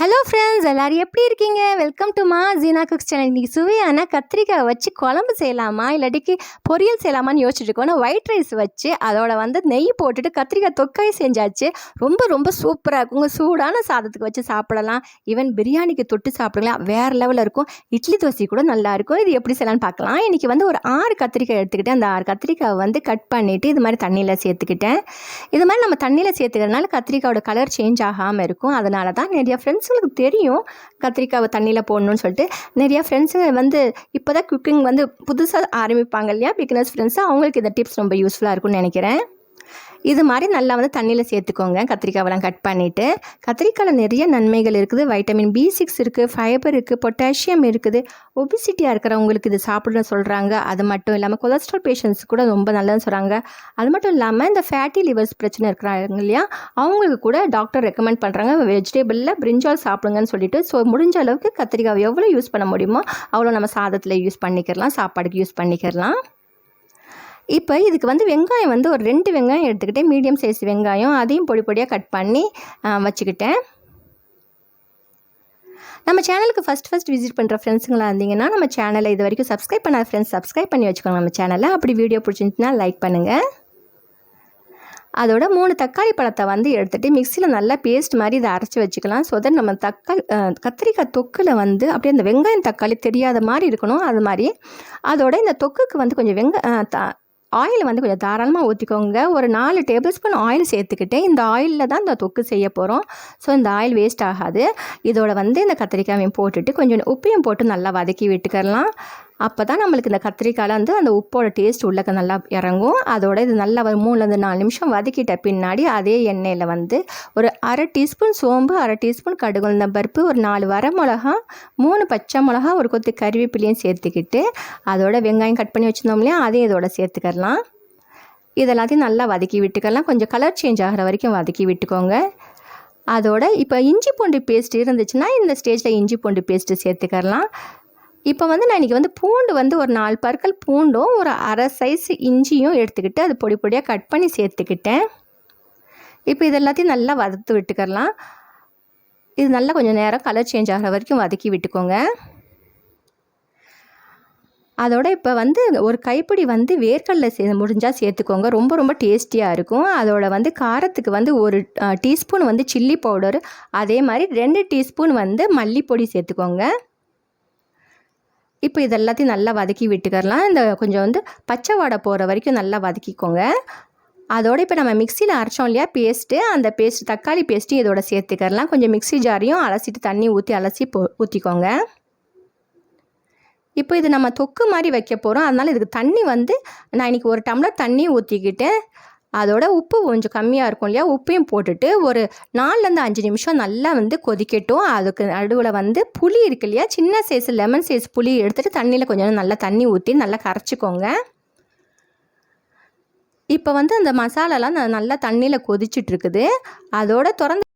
Hello friends எல்லோரும் எப்படி இருக்கீங்க? வெல்கம் டு மா ஜீனா குக்ஸ் சேனல் இன்றைக்கி சுவையான கத்திரிக்காய் வச்சு குழம்பு செய்யலாமா? இல்லாட்டிக்கு பொரியல் செய்யலாமான்னு யோசிச்சுட்டு இருக்கோம். ஒயிட் ரைஸ் வச்சு அதோட வந்து நெய் போட்டுட்டு கத்திரிக்காய் தொக்காய் செஞ்சாச்சு. ரொம்ப ரொம்ப சூப்பராக இருக்குங்க சூடான சாதத்துக்கு வச்சு சாப்பிடலாம். ஈவன் பிரியாணிக்கு தொட்டு சாப்பிடலாம் வேறு லெவலில் இருக்கும். இட்லி தோசை கூட நல்லாயிருக்கும் இது எப்படி செய்யலாம்னு பார்க்கலாம். இன்றைக்கி வந்து ஒரு ஆறு கத்திரிக்காய் எடுத்துக்கிட்டேன். அந்த ஆறு கத்திரிக்காய் வந்து கட் பண்ணிவிட்டு இது மாதிரி தண்ணியில் சேர்த்துக்கிட்டேன். இது மாதிரி நம்ம தண்ணியில் சேர்த்துக்கிறதுனால கத்திரிக்காயோட கலர் சேஞ்ச் ஆகாமல் இருக்கும். அதனால தான் நிறைய ஃப்ரெண்ட்ஸுங்களுக்கு தெரியும். கத்திரிக்காவை தண்ணியில் போடணும்னு சொல்லிட்டு. நிறையா ஃப்ரெண்ட்ஸுங்க வந்து இப்போ தான் குக்கிங் வந்து புதுசாக ஆரம்பிப்பாங்க இல்லையா? பிகினர்ஸ் ஃப்ரெண்ட்ஸ் அவங்களுக்கு இந்த டிப்ஸ் ரொம்ப யூஸ்ஃபுல்லாக இருக்கும்னு நினைக்கிறேன். இது மாதிரி நல்லா வந்து தண்ணியில் சேர்த்துக்கோங்க. கத்திரிக்காவெல்லாம் கட் பண்ணிவிட்டு கத்திரிக்காயில் நிறைய நன்மைகள் இருக்குது. வைட்டமின் பி சிக்ஸ் இருக்குது ஃபைபர் இருக்குது பொட்டாசியம் இருக்குது. ஒபிசிட்டியாக இருக்கிறவங்களுக்கு இது சாப்பிடணும்னு சொல்கிறாங்க அது மட்டும் இல்லாமல் கொலஸ்ட்ரால் பேஷண்ட்ஸ் கூட ரொம்ப நல்லதுன்னு சொல்கிறாங்க அது மட்டும் இல்லாமல் இந்த ஃபேட்டி லிவர்ஸ் பிரச்சனை இருக்கிறாங்க இல்லையா? அவங்களுக்கு கூட டாக்டர் ரெக்கமெண்ட் பண்ணுறாங்க வெஜிடபிளில் பிரிஞ்சால் சாப்பிடுங்கன்னு சொல்லிட்டு. ஸோ முடிஞ்ச அளவுக்கு கத்திரிக்காவை எவ்வளோ யூஸ் பண்ண முடியுமோ அவ்வளோ நம்ம சாதத்தில் யூஸ் பண்ணிக்கிறலாம் சாப்பாடுக்கு யூஸ் பண்ணிக்கிறலாம் இப்போ இதுக்கு வந்து வெங்காயம் வந்து ஒரு ரெண்டு வெங்காயம் எடுத்துக்கிட்டேன். மீடியம் சைஸ் வெங்காயம். அதையும் பொடி பொடியாக கட் பண்ணி வச்சுக்கிட்டேன். நம்ம சேனலுக்கு ஃபஸ்ட் ஃபஸ்ட் விசிட் பண்ணுற ஃப்ரெண்ட்ஸுங்களா இருந்தீங்கன்னா நம்ம சேனலை இது வரைக்கும் சப்ஸ்கிரைப் பண்ணாத ஃப்ரெண்ட்ஸ் சப்ஸ்கிரைப் பண்ணி வச்சுக்கோங்க நம்ம சேனலை. அப்படி வீடியோ பிடிச்சிருந்துச்சுன்னா லைக் பண்ணுங்கள் அதோட மூணு தக்காளி பழத்தை வந்து எடுத்துகிட்டு மிக்சியில் நல்லா பேஸ்ட் மாதிரி இதை அரைச்சி வச்சுக்கலாம். ஸோ தட் நம்ம தக்காளி கத்திரிக்காய் தொக்கில் வந்து அப்படியே அந்த வெங்காயம் தக்காளி தெரியாத மாதிரி இருக்கணும். அது மாதிரி. அதோட இந்த தொக்குக்கு வந்து கொஞ்சம் வெங்க ஆயில் வந்து கொஞ்சம் தாராளமாக ஊற்றிக்கோங்க ஒரு நாலு டேபிள் ஸ்பூன் ஆயில் சேர்த்துக்கிட்டு இந்த ஆயிலில் தான் இந்த தொக்கு செய்ய போகிறோம் ஸோ இந்த ஆயில் வேஸ்ட் ஆகாது. இதோட வந்து இந்த கத்திரிக்காயையும் போட்டுட்டு கொஞ்சம் உப்பையும் போட்டு நல்லா வதக்கி விட்டுக்கலாம் அப்போ தான் நம்மளுக்கு இந்த கத்திரிக்காயில் வந்து அந்த உப்போட டேஸ்ட் உள்ளக்க நல்லா இறங்கும். அதோட இது நல்லா ஒரு மூணுலேருந்து நாலு நிமிஷம் வதக்கிட்ட பின்னாடி அதே எண்ணெயில் வந்து ஒரு அரை டீஸ்பூன் சோம்பு அரை டீஸ்பூன் கடுகுந்த பருப்பு ஒரு நாலு வரமிளகா மூணு பச்சை மிளகா ஒரு கொத்து கறிவேப்பிலையும் சேர்த்துக்கிட்டு அதோட வெங்காயம் கட் பண்ணி வச்சுருந்தோம் இல்லையா? அதையும் இதோட சேர்த்துக்கலாம். இதெல்லாத்தையும் நல்லா வதக்கி விட்டுக்கலாம். கொஞ்சம் கலர் சேஞ்ச் ஆகிற வரைக்கும் வதக்கி விட்டுக்கோங்க. அதோட இப்போ இஞ்சி பூண்டு பேஸ்ட் இருந்துச்சுன்னா இந்த ஸ்டேஜில் இஞ்சி பூண்டு பேஸ்ட்டு சேர்த்துக்கலாம். இப்போ வந்து நான் இன்றைக்கி வந்து பூண்டு வந்து ஒரு நாலு பற்கள் பூண்டும் ஒரு அரை சைஸ் இஞ்சியும் எடுத்துக்கிட்டு அது பொடி பொடியாக கட் பண்ணி சேர்த்துக்கிட்டேன். இப்போ இது எல்லாத்தையும் நல்லா வதத்து விட்டுக்கலாம். இது நல்லா கொஞ்சம் நேரம் கலர் சேஞ்ச் ஆகிற வரைக்கும் வதக்கி விட்டுக்கோங்க. அதோட இப்போ வந்து ஒரு கைப்பிடி வந்து வேர்க்கடலை சே முடிஞ்சால் சேர்த்துக்கோங்க. ரொம்ப ரொம்ப டேஸ்டியாக இருக்கும். அதோட வந்து காரத்துக்கு வந்து ஒரு டீஸ்பூன் வந்து சில்லி பவுடர் அதே மாதிரி ரெண்டு டீஸ்பூன் வந்து மல்லிப்பொடி சேர்த்துக்கோங்க. இப்போ இது எல்லாத்தையும் நல்லா வதக்கி விட்டுக்கிறலாம். இந்த கொஞ்சம் வந்து பச்சை வாடை போகிற வரைக்கும் நல்லா வதக்கிக்கோங்க. அதோட இப்போ நம்ம மிக்சியில் அரைச்சோம் இல்லையா பேஸ்ட்டு அந்த பேஸ்ட் தக்காளி பேஸ்ட்டும் இதோட சேர்த்துக்கறலாம். கொஞ்சம் மிக்ஸி ஜாரையும் அலசிட்டு தண்ணி ஊற்றி அலசி போ ஊற்றிக்கோங்க இப்போ இது நம்ம தொக்கு மாதிரி வைக்க போகிறோம் அதனால் இதுக்கு தண்ணி வந்து நான் இன்றைக்கி ஒரு டம்ளர் தண்ணி ஊற்றிக்கிட்டு அதோட உப்பு கொஞ்சம் கம்மியாக இருக்கும் இல்லையா? உப்பையும் போட்டுட்டு ஒரு நாலுலேருந்து அஞ்சு நிமிஷம் நல்லா வந்து கொதிக்கட்டும். அதுக்கு நடுவில் வந்து புளி இருக்கு இல்லையா? சின்ன சைஸ் லெமன் சைஸ் புளி எடுத்துகிட்டு தண்ணியில் கொஞ்சம் நல்லா தண்ணி ஊற்றி நல்லா கரைச்சிக்கோங்க. இப்போ வந்து அந்த மசாலாலாம் ந- நல்லா தண்ணியில் கொதிச்சிட்டு இருக்குது. அதோட திறந்து